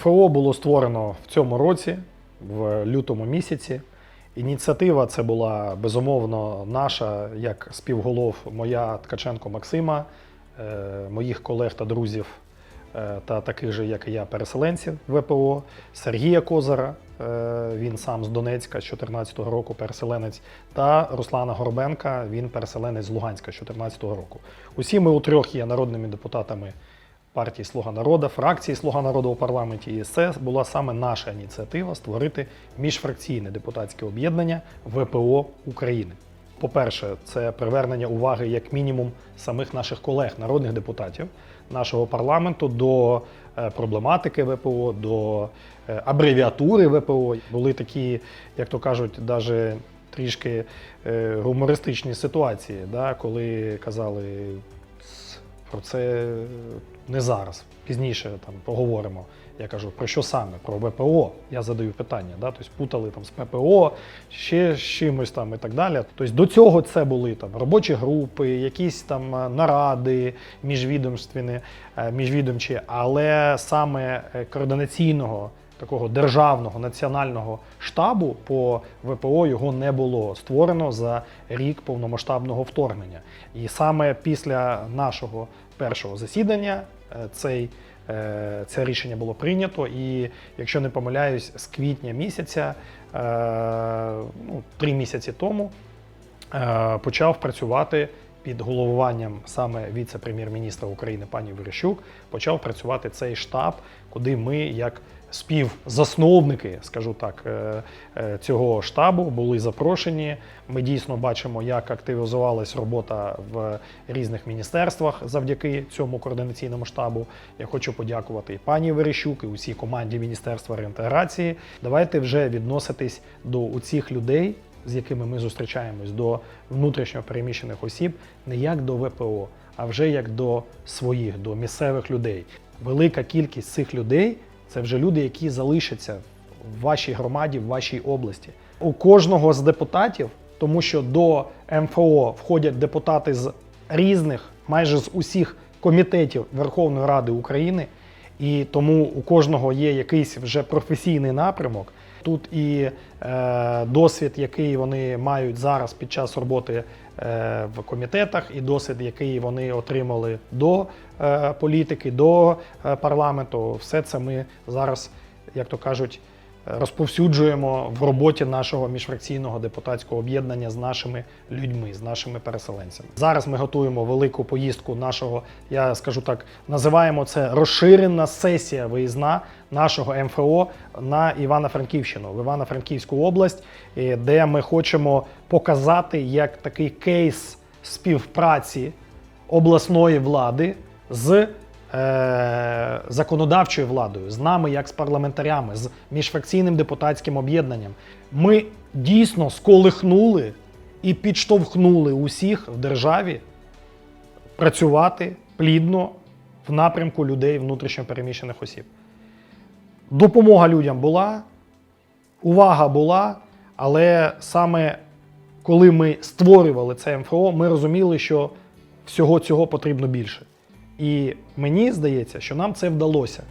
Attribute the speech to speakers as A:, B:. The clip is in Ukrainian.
A: МФО було створено в цьому році, в лютому місяці. Ініціатива це була безумовно наша, як співголов, моя Ткаченко Максима, е, моїх колег та друзів е, та таких же, як і я, переселенців ВПО, Сергія Козара, е, він сам з Донецька з 14-го року переселенець, та Руслана Горбенка, він переселенець з Луганська з 14-го року. Усі ми утрьох є народними депутатами партії Слуга народу, фракції Слуга народу у парламенті. Це була саме наша ініціатива створити міжфракційне депутатське об'єднання ВПО України. По-перше, це привернення уваги як мінімум самих наших колег, народних депутатів нашого парламенту до е, проблематики ВПО, до е, абревіатури ВПО. Були такі, як то кажуть, навіть трішки е, гумористичні ситуації, да, коли казали «Ц, про це не зараз, пізніше там поговоримо. Я кажу, про що саме? Про ВПО. Я задаю питання. Да? Тобто путали там з ППО, ще з чимось там і так далі. Тобто до цього це були там робочі групи, якісь там е, наради е, міжвідомчі, але саме е, координаційного. Такого державного національного штабу по ВПО його не було створено за рік повномасштабного вторгнення. І саме після нашого першого засідання е, цей, е, це рішення було прийнято. І якщо не помиляюсь, з квітня місяця, е, ну, три місяці тому, почав працювати під головуванням саме віце-прем'єр-міністра України пані Верещук, почав працювати цей штаб, куди ми, як співзасновники, скажу так, е, е, цього штабу були запрошені. Ми дійсно бачимо, як активізувалась робота в різних міністерствах завдяки цьому координаційному штабу. Я хочу подякувати і пані Верещук, і усій команді Міністерства реінтеграції. Давайте вже відноситись до цих людей, з якими ми зустрічаємось, до внутрішньо переміщених осіб, не як до ВПО, а вже як до своїх, до місцевих людей. Велика кількість цих людей це вже люди, які залишаться в вашій громаді, в вашій області. У кожного з депутатів, тому що до МФО входять депутати з різних, майже з усіх комітетів Верховної Ради України, і тому у кожного є якийсь вже професійний напрямок. Тут і е, досвід, який вони мають зараз під час роботи е, в комітетах, і досвід, який вони отримали до е, політики, до е, парламенту. Все це ми зараз, як то кажуть, розповсюджуємо в роботі нашого міжфракційного депутатського об'єднання з нашими людьми, з нашими переселенцями. Зараз ми готуємо велику поїздку нашого, я скажу так, називаємо це розширена сесія виїзна нашого МФО на Івано-Франківщину, в Івано-Франківську область, е, де ми хочемо показати як такий кейс співпраці обласної влади з е, законодавчою владою, з нами, як з парламентарями, з міжфракційним депутатським об'єднанням. Ми дійсно сколихнули і підштовхнули усіх в державі працювати плідно в напрямку людей внутрішньо переміщених осіб. Допомога людям була, увага була, але саме коли ми створювали це МФО, ми розуміли, що всього цього потрібно більше. І мені здається, що нам це вдалося.